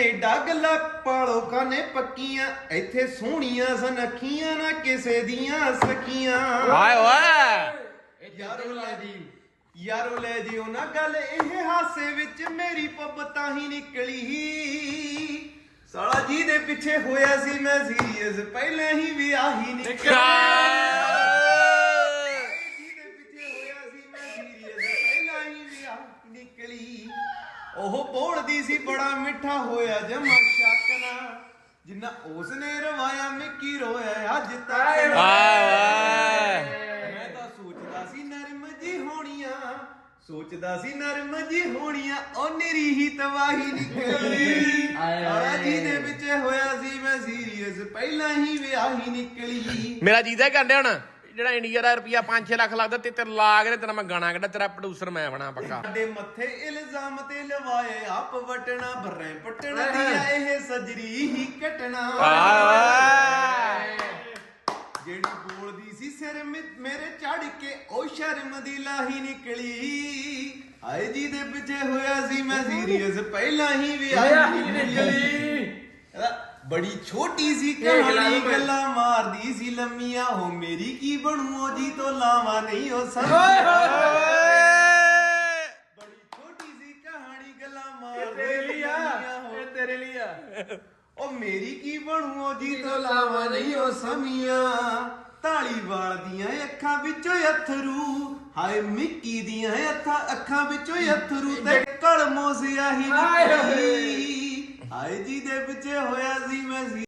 Canada ਗੱਲਾਂ ਪਾਲੋ ਕਾਨੇ ਪੱਕੀਆਂ ਇੱਥੇ ਸੋਹਣੀਆਂ ਸਨਖੀਆਂ ਨਾ ਕਿਸੇ ਦੀਆਂ ਸਕੀਆਂ ਹਾਏ ਓਏ। ਯਾਰੋ ਲੈ ਜੀ ਯਾਰੋ ਲੈ ਜੀ ਉਹ ਨਾ ਗੱਲ ਇਹ ਹਾਸੇ ਵਿੱਚ ਮੇਰੀ ਪੱਬ ਤਾਂ ਹੀ ਨਿਕਲੀ। ਸਾਲਾ ਜੀ ਦੇ ਪਿੱਛੇ ਹੋਇਆ ਸੀ ਮੈਂ ਸੀਰੀਅਸ ਪਹਿਲਾਂ ਹੀ ਵਿਆਹੀ ਨਿਕਲੀ ਜੀ ਦੇ ਪਿੱਛੇ ਹੋਇਆ ਸੀ ਮੈਂ ਸੀਰੀਅਸ ਪਹਿਲਾਂ ਹੀ ਵਿਆਹੀ ਨਿਕਲੀ। ਉਹ ਬੋਲਦੀ ਸੀ ਬੜਾ ਮਿੱਠਾ ਹੋਇਆ ਜਮਾ ਸ਼ੱਕਨਾ ਜਿੰਨਾ ਉਸ ਨੇ ਰਵਾਇਆ ਮਿੱਕੀ ਰੋਇਆ ਅੱਜ ਤੱਕ ਮੈਂ ਤਾਂ ਸੋਚਦਾ ਸੀ ਨਰਮ ਜੀ ਹੋਣੀਆਂ। ਸੋਚਦਾ ਸੀ ਨਰਮ ਜੀ ਹੋਣੀਆਂ ਉਹ ਨਿਰੀ ਹੀ ਤਵਾਹੀ ਨਿਕਲੀ। ਆਇਆ ਜੀ ਦੇ ਵਿੱਚ ਹੋਇਆ ਸੀ ਮੈਂ ਸੀਰੀਅਸ ਪਹਿਲਾਂ ਹੀ ਵਿਆਹੀ ਨਿਕਲੀ। ਮੇਰਾ ਜੀਦਾ ਕੰਡੇ ਹੁਣ। ਜਿਹੜਾ ਇੰਡੀਆ ਦਾ ਰੁਪਿਆ 5-6 ਲੱਖ ਲੱਗਦਾ ਤੇ ਤੇ ਲਾ ਕੇ ਤੇ ਤੇਰਾ ਮੈਂ ਗਾਣਾ ਕੱਢਾ ਤੇਰਾ ਪ੍ਰੋਡਿਊਸਰ ਮੈਂ ਬਣਾ ਪੱਕਾ। ਸਾਡੇ ਮੱਥੇ ਇਲਜ਼ਾਮ ਤੇ ਲਵਾਏ ਆਪ ਵਟਣਾ ਬਰੈਂ ਪਟਣਾ ਦੀਆਂ ਇਹ ਸਜਰੀ ਹੀ ਕਟਣਾ ਆਏ ਜਿਹੜੀ ਬੋਲਦੀ ਸੀ ਸਿਰ ਮੇਰੇ ਚੜ ਕੇ ਉਹ ਸ਼ਰਮ ਦੀ ਲਾਹੀ ਨਿਕਲੀ। ਆਏ ਜੀ ਦੇ ਪਿੱਛੇ ਹੋਇਆ ਸੀ ਮੈਂ ਸੀਰੀਅਸ ਪਹਿਲਾਂ ਹੀ ਵਿਆਹੀ ਨਿਕਲੀ। ਇਹਦਾ ਬੜੀ ਛੋਟੀ ਸੀ ਕਹਾਣੀ ਗੱਲਾਂ ਮਾਰਦੀ ਸੀ ਲੰਮੀਆਂ ਹੋ ਮੇਰੀ ਕੀ ਬਣੂ ਉਹ ਜੀ ਤੋਂ ਲਾਵਾ ਨਹੀਂ ਉਹ ਸਭ ਬੜੀ ਛੋਟੀ ਸੀ ਕਹਾਣੀ ਗੱਲਾਂ ਮਾਰਦੀ ਸੀ ਲੰਮੀਆਂ ਹੋ ਤੇਰੇ ਲਈ ਆ। ਉਹ ਮੇਰੀ ਕੀ ਬਣੂ ਉਹ ਜੀ ਤੋਂ ਲਾਵਾ ਨਹੀਂ ਉਹ ਸਮੀਆਂ ਤਾਲੀ ਵਾਲਦੀਆਂ ਅੱਖਾਂ ਵਿੱਚੋਂ ਅਥਰੂ। ਹਾਏ ਮਿੱਕੀ ਦੀਆਂ ਅੱਖਾਂ ਅੱਖਾਂ ਵਿੱਚੋਂ ਅਥਰੂ ਤੇ ਕਲਮੋਂ ਸਿਆਹੀ ਨਿਕਲੀ ਹਾਏ। ਜੀ ਦੇ ਪਿੱਛੇ ਹੋਇਆ ਸੀ ਮੈਂ ਸੀ